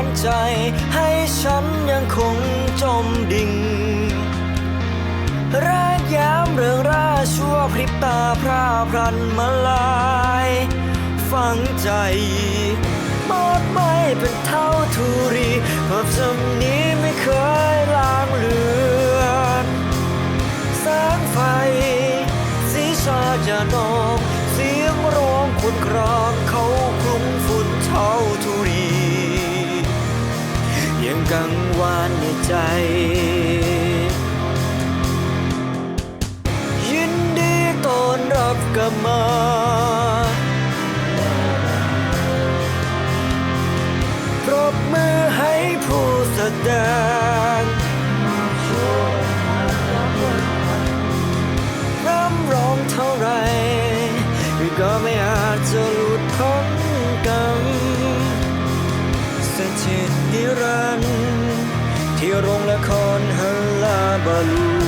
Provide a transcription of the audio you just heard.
อนใจ ให้ฉันยังคงจมดิ่งรากยามเรื่องราชั่วพริบตาพร่าพรันมาลาย ฝังใจมอดไม่เป็นเท่าทุรีภาพจำนี้ไม่เคยลางเลือนแสงไฟ สีชาจะนองเสียงร้องคุณครา กังวานในใจ ยินดีต้อนรับกลับมา ปรบมือให้ผู้แสดง นิรันดร์ที่โรงละครฮัลลาบาลู